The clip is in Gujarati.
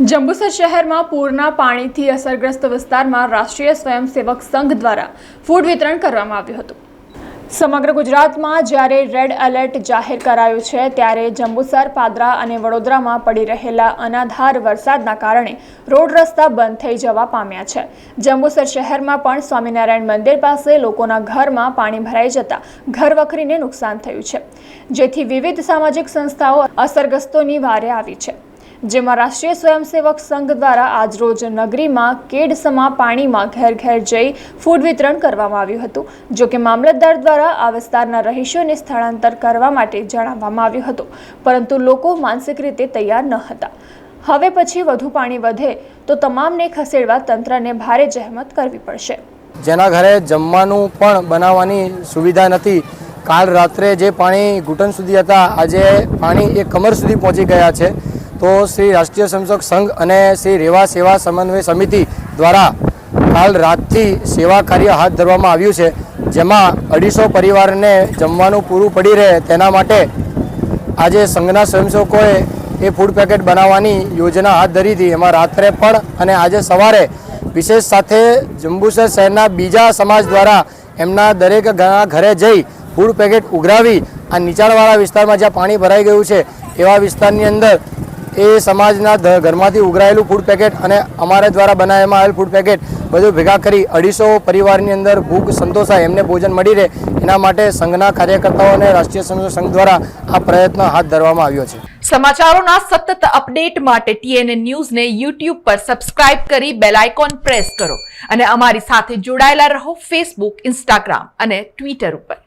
જંબુસર શહેરમાં પૂરના પાણીથી અસરગ્રસ્ત વિસ્તારમાં રાષ્ટ્રીય સ્વયંસેવક સંઘ દ્વારા ફૂડ વિતરણ કરવામાં આવ્યું હતું. સમગ્ર ગુજરાતમાં જ્યારે રેડ એલર્ટ જાહેર કરાયું છે, ત્યારે જંબુસર, પાદરા અને વડોદરામાં પડી રહેલા અનાધાર વરસાદના કારણે રોડ રસ્તા બંધ થઈ જવા પામ્યા છે. જંબુસર શહેરમાં પણ સ્વામિનારાયણ મંદિર પાસે લોકોના ઘરમાં પાણી ભરાઈ જતા ઘર વખરીને નુકસાન થયું છે. જેથી વિવિધ સામાજિક સંસ્થાઓ અસરગ્રસ્તોની વારે આવી છે. જેમાં રાષ્ટ્રીય સ્વયંસેવક સંઘ દ્વારા આજરોજ નગરીમાં કેડસમા પાણીમાં ઘેર ઘેર જઈ ફૂડ વિતરણ કરવામાં આવ્યું હતું, જો કે મામલતદાર દ્વારા આ વિસ્તારના રહીશોને સ્થળાંતર કરવા માટે જણાવવામાં આવ્યું હતું, પરંતુ લોકો માનસિક રીતે તૈયાર ન હતા. હવે પછી વધુ પાણી વધે તો તમામને ખસેડવા તંત્રને ભારે જહેમત કરવી પડશે. જેના ઘરે જમવાનું પણ બનાવવાની સુવિધા નથી. કાલ રાત્રે જે પાણી ઘૂંટણ સુધી હતા, આજે પાણી એ કમર સુધી પહોંચી ગયા છે. તો શ્રી રાષ્ટ્રીય સ્વયંસેવક સંઘ અને શ્રી રેવા સેવા સમન્વય સમિતિ દ્વારા કાલ રાતથી સેવા કાર્ય હાથ ધરવામાં આવ્યું છે, જેમાં અઢીસો પરિવારને જમવાનું પૂરું પડી રહે તેના માટે આજે સંઘના સ્વયંસેવકોએ એ ફૂડ પેકેટ બનાવવાની યોજના હાથ ધરી હતી. એમાં રાત્રે પણ અને આજે સવારે વિશેષ સાથે જંબુસર શહેરના બીજા સમાજ દ્વારા એમના દરેક ઘરે જઈ ફૂડ પેકેટ ઉઘરાવી આ નીચાણવાળા વિસ્તારમાં જ્યાં પાણી ભરાઈ ગયું છે, એવા વિસ્તારની અંદર એ સમાજના ઘરમાંથી ઉઘરાયેલું ફૂડ પેકેટ અને અમારા દ્વારા બનાવવામાં આવેલ ફૂડ પેકેટ બધું ભેગા કરી અઢીસો પરિવારની અંદર ભૂખ સંતોષાય એમને ભોજન મળી રહે એના માટે સંઘના કાર્યકર્તાઓ અને રાષ્ટ્રીય સંઘ દ્વારા આ પ્રયત્ન હાથ ધરવામાં આવ્યો છે. સમાચારોના સતત અપડેટ માટે ટીએનએ ન્યૂઝને યુટ્યુબ પર સબસ્ક્રાઇબ કરી બેલ આઇકોન પ્રેસ કરો અને અમારી સાથે જોડાયેલા રહો ફેસબુક ઇન્સ્ટાગ્રામ અને ટ્વિટર ઉપર.